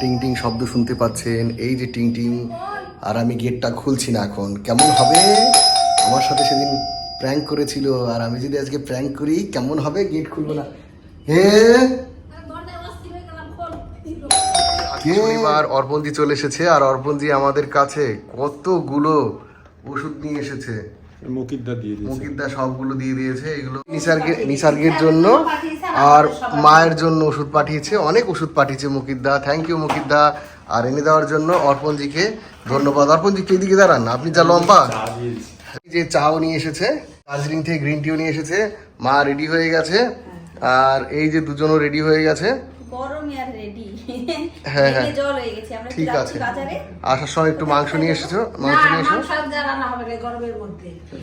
টিং টিং শব্দ শুনতে পাচ্ছেন। এই যে টিং টিং আর আমি গেটটা খুলছি না এখন। কেমন হবে? আমার সাথে সেদিন প্র্যাঙ্ক করেছিল আর আমি যদি আজকে প্র্যাঙ্ক করি কেমন হবে? গেট খুলবো না। হে? শনিবার অর্পণজি চলে এসেছে আর অর্পণজি আমাদের কাছে কতগুলো ওষুধ নিয়ে এসেছে। মুকিদ্দা দিয়ে মুকিদ্দা সবগুলো দিয়ে দিয়েছে এগুলো নিসার্গে নিসার্গের জন্য। আর মায়ের জন্য ওষুধ পাঠিয়েছে, অনেক ওষুধ পাঠিয়েছে মুকিদ্দা থ্যাংক ইউ মুকিদ্দা আর এনে দেওয়ার জন্য অর্পণজিকে ধন্যবাদ। অর্পণজি কে দিকে দাঁড়ান, আপনি যা লম্বা। যে চাও নিয়ে এসেছে, দার্জিলিং থেকে গ্রিন টিও নিয়ে এসেছে, মা রেডি হয়ে গেছে, আর এই যে দুজনও রেডি হয়ে গেছে। হ্যাঁ, হ্যাঁ। জল হয়ে গেছে। আমরা ঠিক আছে। আসার সময় একটু মাংস নিয়ে এসেছ? মাংস নিয়ে এসো। মাংস আর রান্না হবে না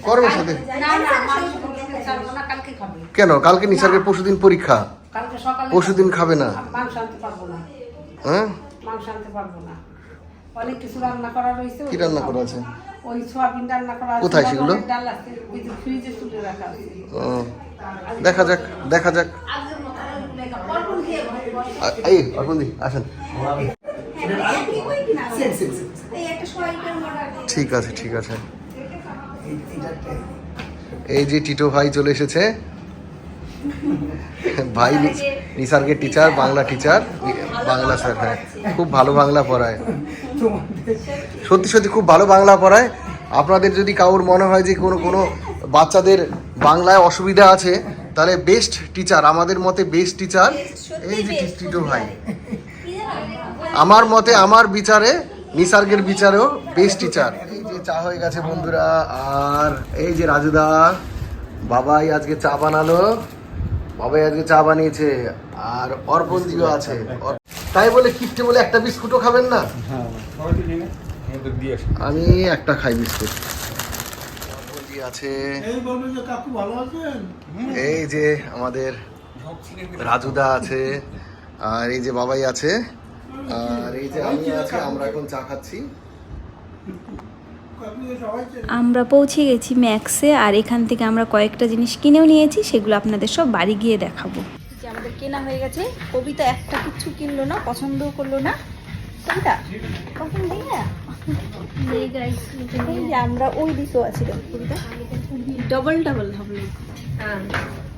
গরমের সাথে? না না মাংস খেতে চাইব না কালকে খাবে। কেন? কালকে নিসার্গের পরশুদিন পরীক্ষা। কালকে সকালে পরশুদিন খাবে। না। মাংস আনতে পারব না। হ্যাঁ? মাংস আনতে পারব না। অনেক কিছু রান্না করা রয়েছে কি রান্না করা আছে? ওই সোয়াবিন রান্না করা আছে কোথায় সেগুলো? ডাল আছে ফ্রিজে তুলে রাখা আছে। ও, দেখা যাক দেখা যাক। এই আসেন। এই একটা সোয়াবিনের মডার ঠিক আছে ঠিক আছে। এই যে টিটো ভাই চলে এসেছে। ভাই নি- নিসার্গের teacher Bangla teacher Bangla sir হ্যাঁ। খুব ভালো বাংলা পড়ায়। সত্যি সত্যি খুব ভালো বাংলা পড়ায়। আপনাদের যদি কাউর মনে হয় যে কোনো কোনো বাচ্চাদের বাংলায় অসুবিধা আছে তাহলে বেস্ট টিচার আমাদের মতে বেস্ট টিচার এই যে টিটো ভাই। আমার মতে আমার বিচারে নিসার্গের বিচারেও বেস্ট টিচার এই যে চা হয়ে গেছে বন্ধুরা আর এই যে রাজুদা বাবাই আজকে চা বানালো বাবাই আজকে চা বানিয়েছে আর অর্পণদিও আছে। তাই বলে কিপটে বলে একটা বিস্কুটও খাবেন না? আমি একটা খাই বিস্কুট। আছে। এই যে আমাদের রাজুদা আছে আর এই যে বাবাই আছে। আর এই যে আমি আমরা এখন চা খাচ্ছি। আমরা পৌঁছে গেছি ম্যাক্সে আর এখান থেকে আমরা কয়েকটা জিনিস কিনেও নিয়েছি সেগুলো আপনাদের সব বাড়ি গিয়ে দেখাবো। যে আমাদের কেনা হয়ে গেছে। কবিতা একটা কিছু কিনলো না পছন্দও করল না। কবিতা আমরা ওই দিশো আছি কবিতা। ডবল ডবল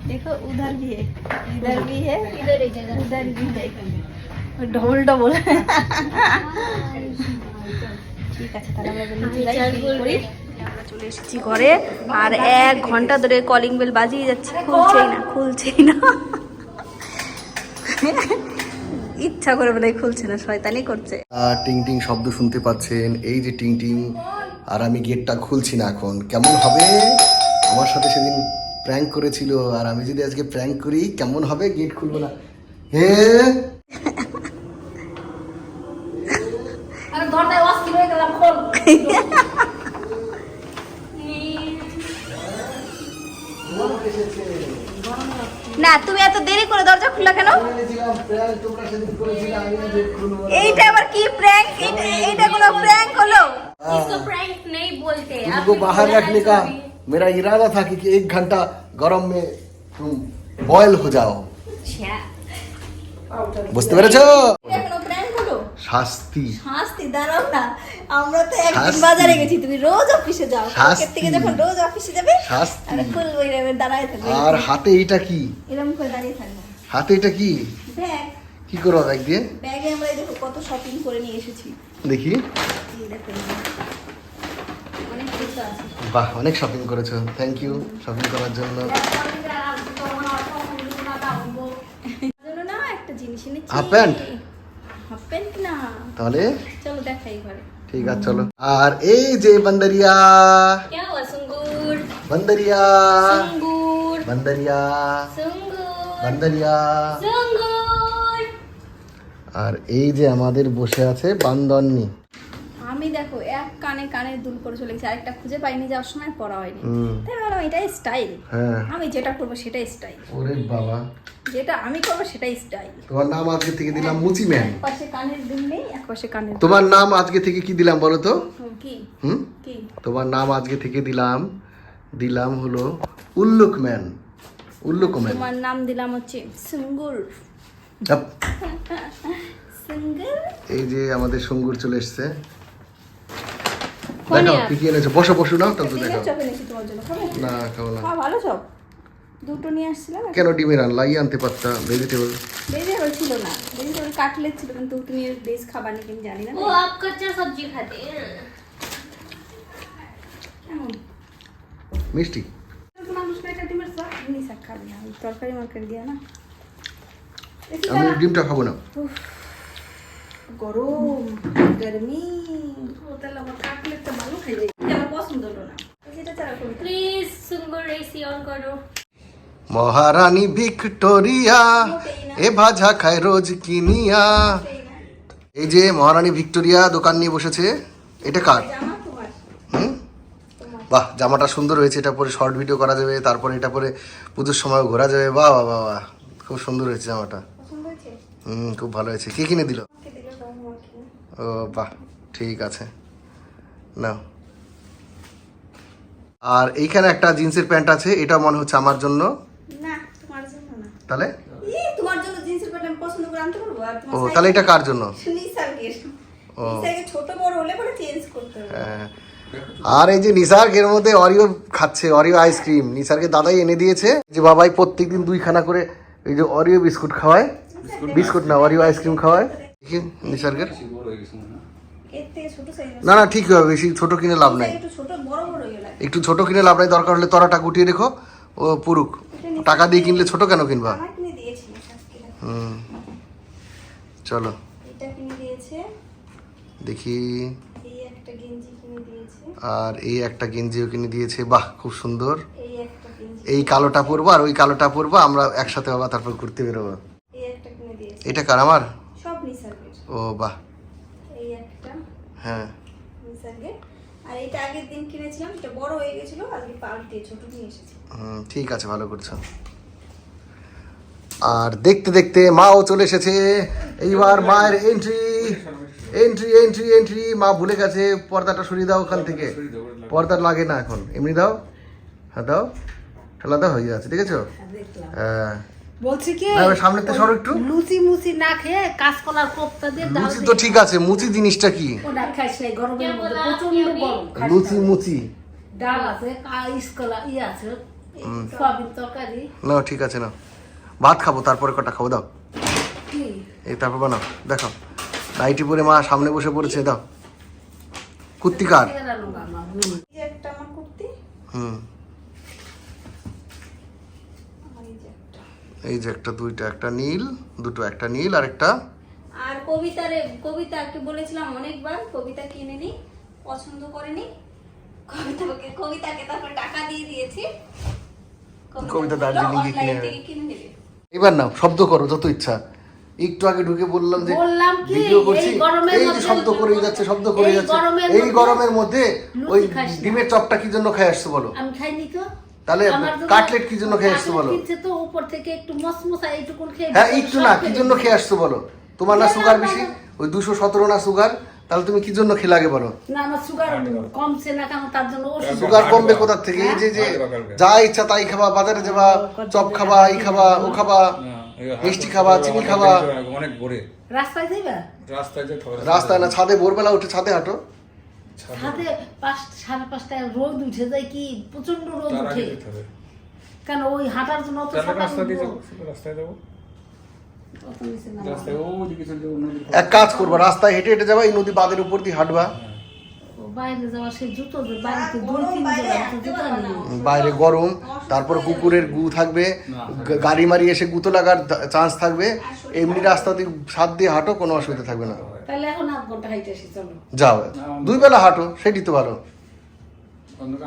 দেখো উধার ভি হে ইধার উধার হে ডবল ডবল ঠিক আছে তাহলে আমরা নিচে যাই বিল করি। আমরা চলে এসেছি ঘরে। আর এক ঘণ্টা ধরে কলিং বেল বাজিয়ে যাচ্ছে খুলছেই না খুলছেই না। ইচ্ছা করে বলে খুলছে না শয়তানি করছে। আহ, টিং টিং শব্দ শুনতে পাচ্ছেন এই যে টিং টিং আর আমি গেটটা খুলছি না এখন। কেমন হবে? আমার সাথে সেদিন প্র্যাঙ্ক করেছিল আর আমি যদি আজকে প্র্যাঙ্ক করি কেমন হবে? গেট খুলবো না। হে? দরজায় অস্থির হয়ে গেলাম খোল না তুমি এত দেরি করে দরজা খুললা কেন এইটা আবার কি প্র্যাঙ্ক এইটা এইটা কোনো প্র্যাঙ্ক হলো इसको प्रैंक नहीं बोलते तुमको बाहर रखने का मेरा इरादा था कि, कि एक घंटा गरम में तुम बॉयल हो जाओ বুঝতে পেরেছো এটা কোনো প্র্যাঙ্ক হলো শাস্তি শাস্তি দাঁড়াও না আমরা তো একদিন বাজারে গেছি তুমি রোজ অফিসে যাও। কালকের থেকে যখন রোজ অফিসে যাবে। আরে ফুল বই রেবে দাঁড়ায় থাকবে। আর হাতে এটা কি? এরকম করে দাঁড়িয়ে থাকবে। হাতে এটা কি? ব্যাগ। কি করো ব্যাগ দিয়ে? ব্যাগে আমরা দেখো কত শপিং করে নিয়ে এসেছি। দেখি। বাহ অনেক শপিং করেছ। থ্যাংক ইউ শপিং করার জন্য। Half pant? তাহলে? চলো দেখাই ঘরে ঠিক আছে চলো। আর এই যে বান্দরিয়া। বান্দরিয়া। বান্দরিয়া। বান্দরিয়া। আর এই যে আমাদের বসে আছে বান্দরনি। আমি দেখো কানে কানে দুল করে চলে গেছে আরেকটা খুঁজে পাইনি যাওয়ার সময় পড়া হয়নি। তাই ভাবলাম এটাই স্টাইল হ্যাঁ। আমি যেটা করব সেটাই স্টাইল ওরে বাবা। যেটা আমি করব সেটাই স্টাইল তোমার নাম আজকে থেকে দিলাম মুচি এক পাশে কানের দুল নেই এক পাশে কানের তোমার নাম আজকে থেকে কি দিলাম বলো তো? কি? হুম? কি? তোমার নাম আজকে থেকে দিলাম দিলাম হলো উল্লুক ম্যান উল্লুক ম্যান তোমার নাম দিলাম হচ্ছে সুঙ্গুর? এই যে আমাদের সঙ্গুর চলে এসছে। দেখাও কি কি এনেছো। বসো বসো নাও না কেন ডিমের আনলা? ই আনতে পারতা ভেজিটেবল ভেজিটেবল ছিল না। ভেজিটেবল কাটলেট ছিল কিন্তু তুমি বেশ খাবার না। ও আপ কাঁচা সবজি খাতে। তরকারি মার্কেট দিয়া না। ডিমটা খাব না। গরম গরমি। মহারানী ভিক্টোরিয়া এ ভাজা খায় রোজ কিনিয়া। এই যে মহারানী ভিক্টোরিয়া দোকান নিয়ে বসেছে এটা কার? হুম? বাহ জামাটা সুন্দর হয়েছে এটা পরে শর্ট ভিডিও করা যাবে তারপরে এটা পরে পুজোর সময় ঘোরা যাবে। বাহ বাহ বাহ খুব সুন্দর হয়েছে জামাটা। হুম খুব ভালো হয়েছে। কে কিনে দিল? ও বাহ ঠিক আছে। নাও। আর এইখানে একটা জিন্সের প্যান্ট আছে এটা মনে হচ্ছে আমার জন্য। না তোমার জন্য না। তাহলে? তোমার জন্য জিন্সের প্যান্ট আমি পছন্দ করে আনতে পারব? আর ও তাহলে এটা কার জন্য? ও। ছোট বড় হলে পরে চেঞ্জ করতে হবে। হ্যাঁ। আর এই যে নিসার্গ এর মধ্যে অরিও খাচ্ছে অরিও আইসক্রিম নিসার্গের দাদাই এনে দিয়েছে যে বাবাই প্রত্যেকদিন দুইখানা করে এই যে অরিও বিস্কুট খাওয়ায়। বিস্কুট না অরিও আইসক্রিম খাওয়ায়। দেখি নিসার্গের? না না ঠিক হবে বেশি ছোট কিনে লাভ নাই। একটু ছোট বড় বড় লাগে একটু ছোট কিনে লাভ নাই দরকার হলে তরাটা গুটিয়ে রেখো ও পুরুক। টাকা দিয়ে কিনলে ছোট কেন কিনবা? হুম। চলো। এটা কিনে দিয়েছে। দেখি। এই একটা গেঞ্জি কিনে দিয়েছে। আর এই একটা গেঞ্জিও কিনে দিয়েছে বাহ খুব সুন্দর। এই একটা গেঞ্জি এই কালোটা পরবো আর ওই কালোটা পরবো আমরা একসাথে বাবা তারপর ঘুরতে বেরোবো। এই একটা কিনে দিয়েছে। এটা কার আমার? ও বাহ। এই একটা হ্যাঁ। আর এটা আগের দিন কিনেছিলাম এটা বড় হয়ে গেছিল আজকে পাল্টে ছোট নিয়ে এসেছি। হুম, ঠিক আছে ভালো করছ। আর দেখতে দেখতে মাও চলে এসেছে। এইবার মায়ের এন্ট্রি এন্ট্রি এন্ট্রি এন্ট্রি মা ভুলে গেছে পর্দাটা সরিয়ে দাও ওখান থেকে। পর্দা লাগে না এখন। এমনি দাও। হ্যাঁ দাও। ঠেলা দাও হয়ে যাচ্ছে দেখেছ দেখলাম। হ্যাঁ। বলছি কি? না, এবার সামনেতে সরো একটু। লুচি মুচি না খেয়ে কাঁচকলার কোপ্তা দিয়ে ডাল লুচি তো ঠিক আছে মুচি জিনিসটা কি? ওটা খাইস গরমের মধ্যে প্রচণ্ড গরম লুচি মুচি। ডাল আছে ই আছে সয়াবিন তরকারি। না ঠিক আছে না ভাত খাব তারপরে কটা খাব দাও। এই তারপর বানাও দেখো নাইটি পরে মা সামনে বসে পড়েছে দাও। কুত্তিকার এরানো আমার হুম। এই যে একটা আমার কুর্তি হুম আর এই যে একটা এই যে একটা দুইটা একটা নীল দুটো একটা নীল আর একটা আর কবিতারে কবিতাকে বলেছিলাম অনেকবার কবিতা কিনে নি পছন্দ করেনি কবিতাকে কবিতাকে তারপর টাকা দিয়ে দিয়েছি। কবিতা দার্জিলিং কিনে নেবে। এবার নাও শব্দ করো যত ইচ্ছা। একটু আগে ঢুকে বললাম যে বললাম কি, ভিডিও করছি এই গরমের এই যে শব্দ করে যাচ্ছে শব্দ করে যাচ্ছে এই গরমের মধ্যে ওই ডিমের চপটা কি জন্য খাই আসছো বলো? আমি খাইনি তো। তাহলে কাটলেট কি জন্য খেয়ে আসছো বলো? তো উপর থেকে একটু মসমসা এইটুকুন খেয়ে হ্যাঁ একটু না কি জন্য খেয়ে আসছো বলো? তোমার না সুগার বেশি? ওই দুশো সতেরো না সুগার তাহলে তুমি কি জন্য খেলে আগে বলো? না আমার সুগার কমছে না কেন? তার জন্য সুগার কমবে কোথার থেকে? এই যে যে যা ইচ্ছা তাই খাবা বাজারে যাবা চপ খাবা এই খাবা ও খাবা হাত মিষ্টি খাবা, চিনি খাবা। অনেক ভোরে। রাস্তায় যাইবা? রাস্তায় যে রাস্তায় না ছাদে ভোরবেলা উঠে ছাদে হাঁটো। ছাদে পাঁচ সাড়ে পাঁচটায় রোদ উঠে যায় কি? প্রচণ্ড রোদ উঠে। কেন ওই হাঁটার জন্য অত রাস্তায় যাব এক কাজ করবা রাস্তায় হেঁটে হেঁটে যাবা এই নদী বাঁধের উপর দিয়ে হাঁটবা। বাইরে যাওয়া সেই জুতো বাড়িতে দুই তিন জোড়া তো জুতো নিয়ে। বাইরে গরম তারপর কুকুরের গু থাকবে গাড়ি মারি এসে গুতো লাগার চান্স থাকবে। এমনি রাস্তা দিয়ে সাত দিয়ে হাঁটো কোনো অসুবিধা থাকবে না। তাহলে এখন আধ ঘণ্টা হাইটে আসি চলো। যাও। দুই বেলা হাঁটো সেটি তো ভালো।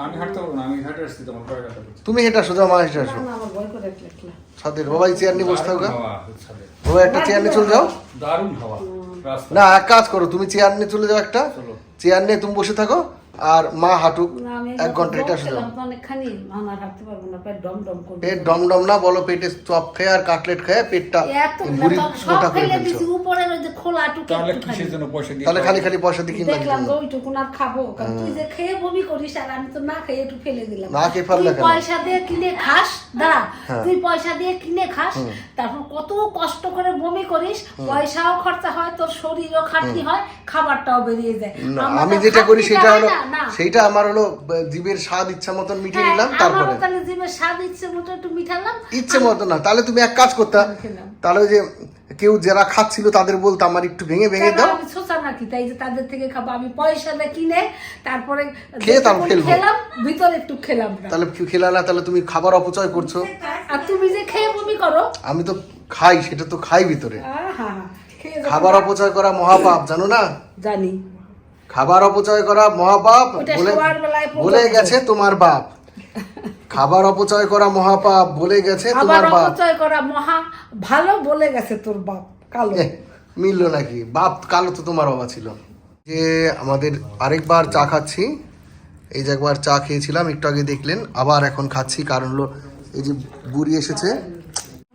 আমি হাঁটতে পারব না আমি হাঁটে আসছি তোমার পায়ে ব্যথা তুমি হেঁটে আসো যাও মা হেঁটে আসো। না, আমার ভয় করে একলা। সাথে বাবাই চেয়ার নিয়ে বসে থাকো। বাবা একটা চেয়ার নিয়ে চলে যাও। দারুণ হাওয়া না এক কাজ করো তুমি চেয়ার নিয়ে চলে যাও একটা। চেয়ার নিয়ে তুমি বসে থাকো। আর মা হাঁটুক এক ঘণ্টা এটা শুধু। পেট ডম ডম না বলো পেটে চপ খেয়ে আর কাটলেট খেয়ে পেটটা মোটা করে ফেলে ফেলছো। তাহলে পয়সা দিয়ে খালি খালি পয়সা দিয়ে কিনলাম খাব তুই যে খেয়ে বমি করিস আর আমি তো না খেয়ে একটু ফেলে দিলাম। না খেয়ে ফেললে কেন? পয়সা দিয়ে কিনে খাস দাঁড়া হ্যাঁ। তুই পয়সা দিয়ে কিনে খাস তারপর কত কষ্ট করে বমি করিস পয়সাও খরচা হয় তোর শরীরও খাটনি হয় খাবারটাও বেরিয়ে যায়। আমি যেটা করি সেটা হলো। সেইটা আমার হলো জিভের স্বাদ ইচ্ছা মতন মিটিয়ে হ্যাঁ, নিলাম তারপরে। তাহলে স্বাদ ইচ্ছে মতো একটু মিঠালাম। ইচ্ছে মতো না। তাহলে তুমি এক কাজ করতে তাহলে ওই যে কেউ যারা খাচ্ছিল তাদের বলতো আমার একটু ভেঙে ভেঙে দাও। আমি সোচা তাই যে তাদের থেকে খাব। আমি পয়সা দিয়ে কিনে তারপরে খেয়ে তারপর খেলাম ভিতরে একটু খেলাম তাহলে খেলা না তাহলে তুমি খাবার অপচয় করছ। আর তুমি যে খেয়ে বমি করো? আমি তো খাই সেটা তো খাই ভিতরে। খাবার অপচয় করা মহাপাপ জানো না? জানি। খাবার অপচয় করা মহাপাপ বলে গেছে। তোমার বাপ। খাবার অপচয় করা মহাপাপ বলে গেছে তোমার বাপ। অপচয় করা মহা ভালো বলে গেছে তোর বাপ কালো। মিললো নাকি? বাপ কালো তো তোমার বাবা ছিল। যে আমাদের আরেকবার চা খাচ্ছি। এই যে একবার চা খেয়েছিলাম একটু আগে দেখলেন আবার এখন খাচ্ছি। কারণ হলো এই যে বুড়ি এসেছে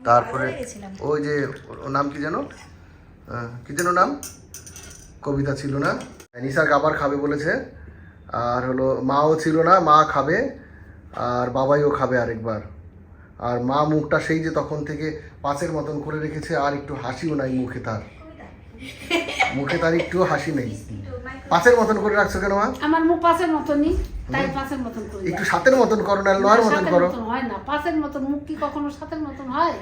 তারপরে ওই যে ওর- নাম কি যেন? কি যেন নাম? কবিতা ছিল না? নিশাক খাবার খাবে বলেছে। আর হলো মাও ছিল না মা খাবে আর বাবাইও খাবে আরেকবার। আর মা মুখটা সেই যে তখন থেকে পাঁচের মতন করে রেখেছে আর একটু হাসিও নাই মুখে তার। মুখে তার একটু হাসি নেই। পাঁচের মতন করে রাখছো কেন মা? আমার মুখ পাশের মতনই তাই পাশের মতন করে। একটু। সাতের মতন করো না নয়ের মতন করো। হয় না পাশের মতন মুখ কি কখনো সাতের মতন হয়?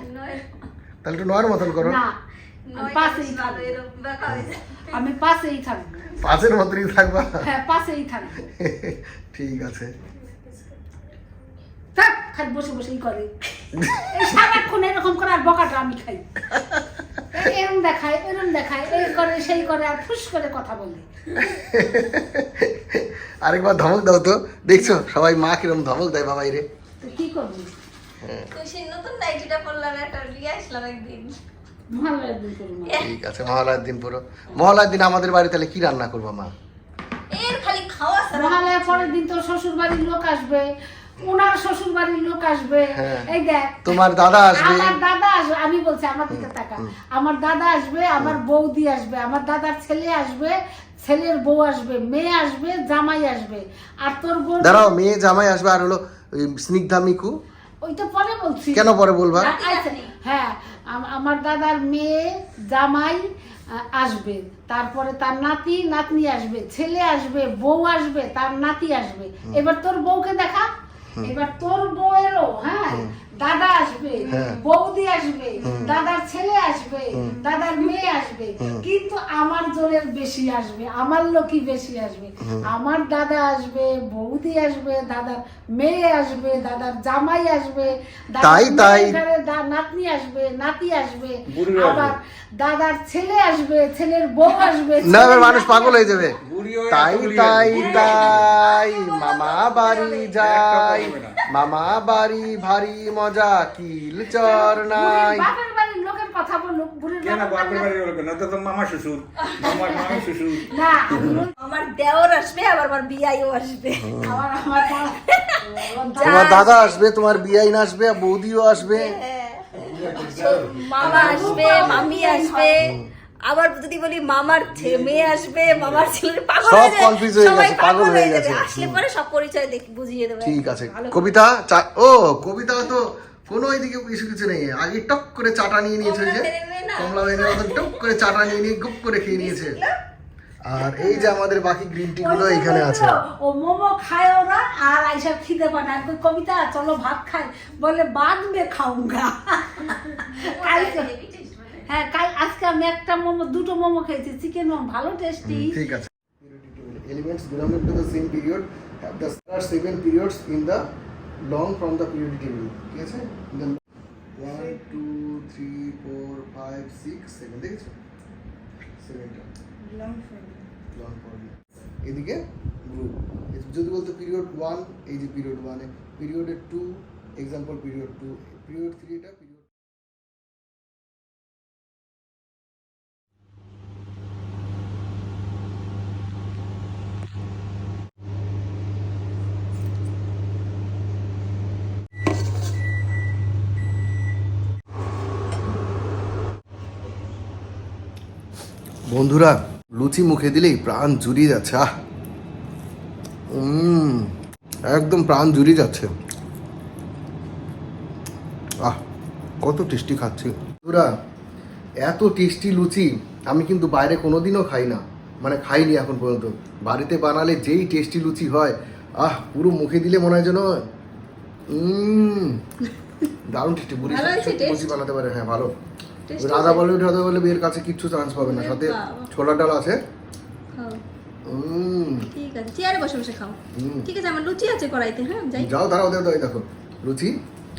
তাহলে একটু নয়ের মতন করো। না। পাশেই আমি পাশেই থাকব। পাঁচের মতনই থাকবা? হ্যাঁ পাশেই থাকব। ঠিক আছে। থাক খালি বসে বসেই করে। এই সারাক্ষণ এরকম করে আর বকাটা আমি খাই। এরম দেখায় এরম দেখায় এই করে সেই করে আর ফুস করে কথা বলে। আরেকবার ধমক দাও তো। দেখছ সবাই মা কিরম ধমক দেয় বাবাই রে। তো কি করবি? খুশির নতুন নাইটিটা পরলাম একটা নিয়ে আসলাম একদিন ঠিক আছে মহালয়ার দিন পুরো মহালয়ার দিন আমাদের বাড়ি তাহলে কি রান্না করব মা? এর খালি খাওয়া ছাড়া মহালয়ার পরের দিন তো শ্বশুর বাড়ির লোক আসবে ওনার শ্বশুর বাড়ির লোক আসবে। হ্যাঁ। এই দেখ তোমার দাদা আসবে। আমার দাদা আসবে আমি বলছি আমার দিকে টাকা আমার দাদা আসবে আমার বৌদি আসবে আমার দাদার ছেলে আসবে ছেলের বউ আসবে মেয়ে আসবে জামাই আসবে। আর তোর বোন দাঁড়াও মেয়ে জামাই আসবে আর হলো স্নিগ্ধা মিকু? ওই তো পরে বলছি। কেন পরে বলবা? আচ্ছা, হ্যাঁ আমার দাদার মেয়ে জামাই আসবে। তারপরে তার নাতি নাতনি আসবে ছেলে আসবে বউ আসবে তার নাতি আসবে। এবার তোর বউকে দেখা। এবার তোর বউ বউয়েরও হ্যাঁ? দাদা আসবে হ্যাঁ। বৌদি আসবে দাদার ছেলে আসবে দাদার মেয়ে আসবে। কিন্তু আমার জোরের বেশি আসবে আমার লোকই বেশি আসবে। আমার দাদা আসবে বৌদি আসবে দাদার মেয়ে আসবে দাদার জামাই আসবে তাই, তাই। নাতনি আসবে নাতি আসবে আবার দাদার ছেলে আসবে ছেলের বউ আসবে না মানুষ পাগল হয়ে যাবে। তাই বুড়ি তাই তাই মামা বাড়ি না। মামা বাড়ি ভারী মজা কিল চর নাই। কথা কেন বাপের তো মামা শ্বশুর। মামার মামি শ্বশুর। না আমার দেওর আসবে আবার আমার বিয়াইও আসবে। আমার আমার মা- তোমার দাদা আসবে তোমার বিয়াইন আসবে বৌদিও আসবে। মামা আসবে মামি আসবে। আবার যদি বলি মামার মেয়ে আসবে মামার ছেলে পাগল সব হয়ে যাবে। confuse হয়ে গেছে, পাগল হয়ে গেছে। আসলে পরে সব পরিচয় দেখ বুঝিয়ে দেবে। ঠিক আছে। কবিতা চা- ও কবিতা তো কোনো এদিকে কিছু কিছু নেই। আগে টক করে চাটা নিয়ে নিয়েছে যে। কমলা বেনের মতন টক করে চাটা নিয়ে নিয়ে গুপ করে খেয়ে নিয়েছে। আর এই যে আমাদের বাকি গ্রিন টি গুলো এখানে আছে। ও মোমো খায় ওরা আর আইসা খিদে পায় না। কবিতা চলো ভাত খাই। বলে বাদ মে খাউঙ্গা কালকে হ্যাঁ কাল আজকে আমি একটা মোমো দুটো মোমো খেয়েছি। চিকেন মোমো ভালো টেস্টি ঠিক আছে। Elements Ghulam to the same period seven period table ঠিক আছে? দেন 1 2 3 4 5 6 7 দেখছ? 7টা লং এদিকে গ্রুপ যদি বলতো পিরিয়ড ওয়ান এই যে পিরিয়ড ওয়ান এ পিরিয়ডের two example period two period three এটা বন্ধুরা লুচি মুখে দিলেই প্রাণ জুড়িয়ে যাচ্ছে আহ। উম, একদম প্রাণ জুড়িয়ে যাচ্ছে। আহ কত টেস্টি খাচ্ছি। বন্ধুরা এত টেস্টি লুচি আমি কিন্তু বাইরে কোনোদিনও খাই না। মানে খাইনি এখন পর্যন্ত। বাড়িতে বানালে যেই টেস্টি লুচি হয় আহ পুরো মুখে দিলে মনে হয় যেন উম, দারুণ টেস্টি। বুড়ি? লুচি বানাতে পারে হ্যাঁ ভালো। রাধা বলে রাধা বলে বিয়ের কাছে কিচ্ছু চান্স পাবে না। সাথে। ছোলা ডাল আছে। ঠিক আছে চেয়ারে বসে বসে খাও। ঠিক আছে আমার লুচি আছে কড়াইতে হ্যাঁ? যাই। যাও দাঁড়াও দেখো। লুচি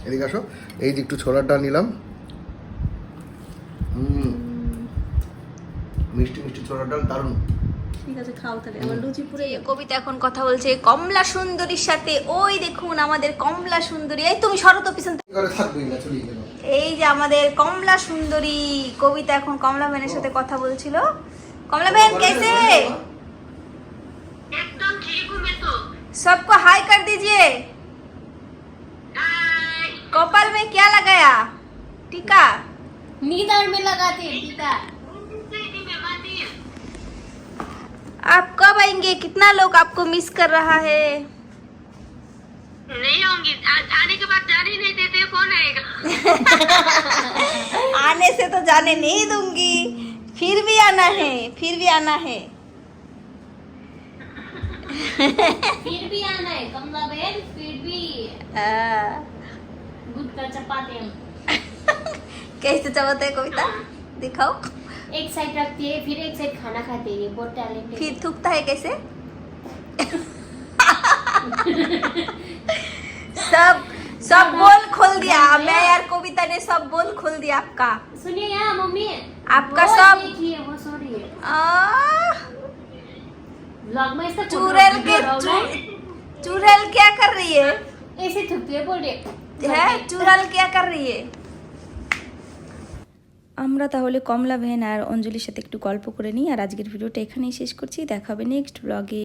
এদিকে আসো। এই যে একটু ছোলার ডাল নিলাম। হুম মিষ্টি মিষ্টি ছোলার ডাল দারুণ। ঠিক আছে খাও তাহলে আমার লুচি পুরে কবিতা এখন কথা বলছে কমলা সুন্দরীর সাথে ওই দেখুন আমাদের কমলা সুন্দরী এই তুমি শরত পিছন থেকে। কি করে থাকবেই না চলিয়ে গেল এই যে আমাদের কমলা সুন্দরী কবিতা এখন কমলা বেনের সাথে কথা বলছিল কমলা বেন कैसे एकदम ठीक हूँ मैं तो सबको हाय कर दीजिए हाय कपाल में क्या लगाया टीका नीदर में लगाते हैं टीका आएँगे कितना लोग आपको मिस कर रहा है? नहीं होंगी। आने के बाद जाने नहीं देते कौन आएगा? आने से तो जाने नहीं दूँगी। फिर भी आना है फिर भी आना है। फिर भी आना है कमला बहन फिर भी गुटका चपाते हम कैसे चबाते हैं कविता? दिखाओ। एक साइड रखते हैं फिर एक साइड खाना खाते है बहुत टैलेंटेड फिर थूकता है कैसे? सब सब बोल खोल दिया। मैं यार कविता ने सब बोल खोल दिया आपका। सुनिए यहाँ मम्मी। आपका सब- देखिए वो सो रही है। आह, में इसका चुड़ैल के फ़ोटो चु- चुड़ैल क्या कर रही है? ऐसे थकते है बोल रहे है? चुड़ैल क्या कर रही है? আমরা তাহলে কমলা ভেন আর অঞ্জলির সাথে একটু গল্প করে নিই, আর আজকের ভিডিওটা এখানেই শেষ করছি। দেখাবে নেক্সট ব্লগে